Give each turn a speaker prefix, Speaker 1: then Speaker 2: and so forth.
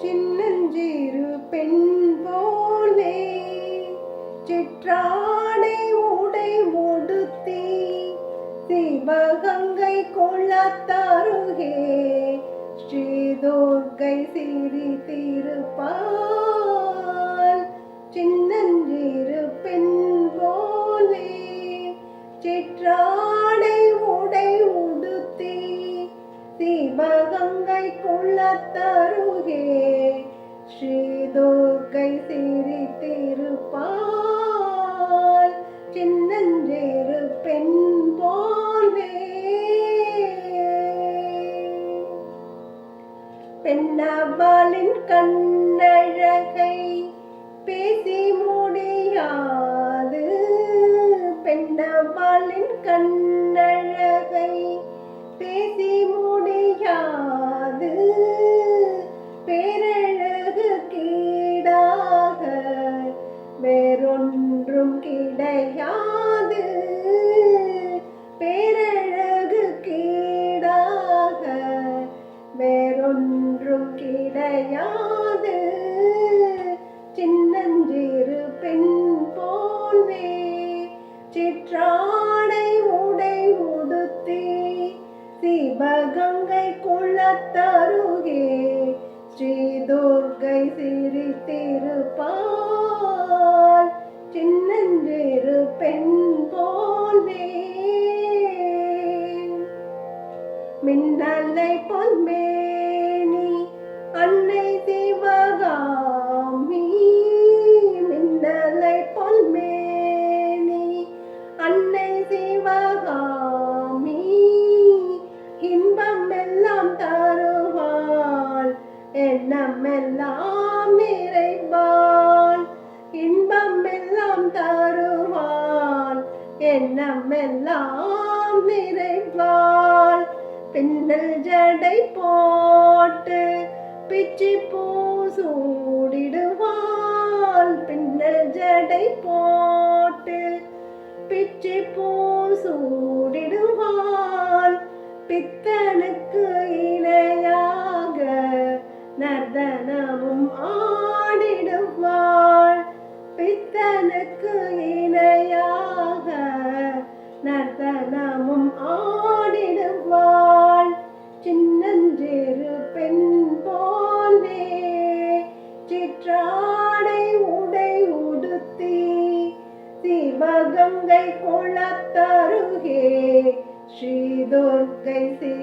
Speaker 1: சின்னஞ்சிறு பெண் போலே சிற்றாடை உடை ஒடுத்தி சிவகங்கை கொள்ளத்தருகே ஸ்ரீதோர்கை சிறி திருப்பால். சின்னஞ்சிறு பெண் போலே சிற்றா குள்ளத்தருகே ஸ்ரீதுர்கை சிறி திருப்பால் சின்னஞ்சேறு பெண் போலே பெண்ணபாலின் கண்ணழகை பேசி முடியாது. பெண்ணபாலின் கண் கிடையாது சின்னஞ்சிறு பெண் போல்வே. சிற்றாடை உடை உடுத்தி சிவகங்கை குளத்தருகே ஸ்ரீ துர்கை திருப்பால் சின்னஞ்சிறு பெண் போல்வே. மின்னலை பொன்மே தருவாள் எண்ணம் எல்லாம் நிறைவாள். பின்னல் ஜடை போட்டு பிச்சி பூ சூடிடுவாள் பின்னல் ஜடை போட்டு பிச்சி பூ சூடிடுவாள் பித்தனுக்கு இணையாக நர்தனமும் ஆடிடுவாள். பித்தனுக்கு இணையாக நர்த்தனமும் ஆடிடுவாள் சின்னஞ்சிறு பெண் போன்றே சிற்றாடை உடை உடுத்தி சிவகங்கை குளத்தருகே ஸ்ரீதுர்கை சி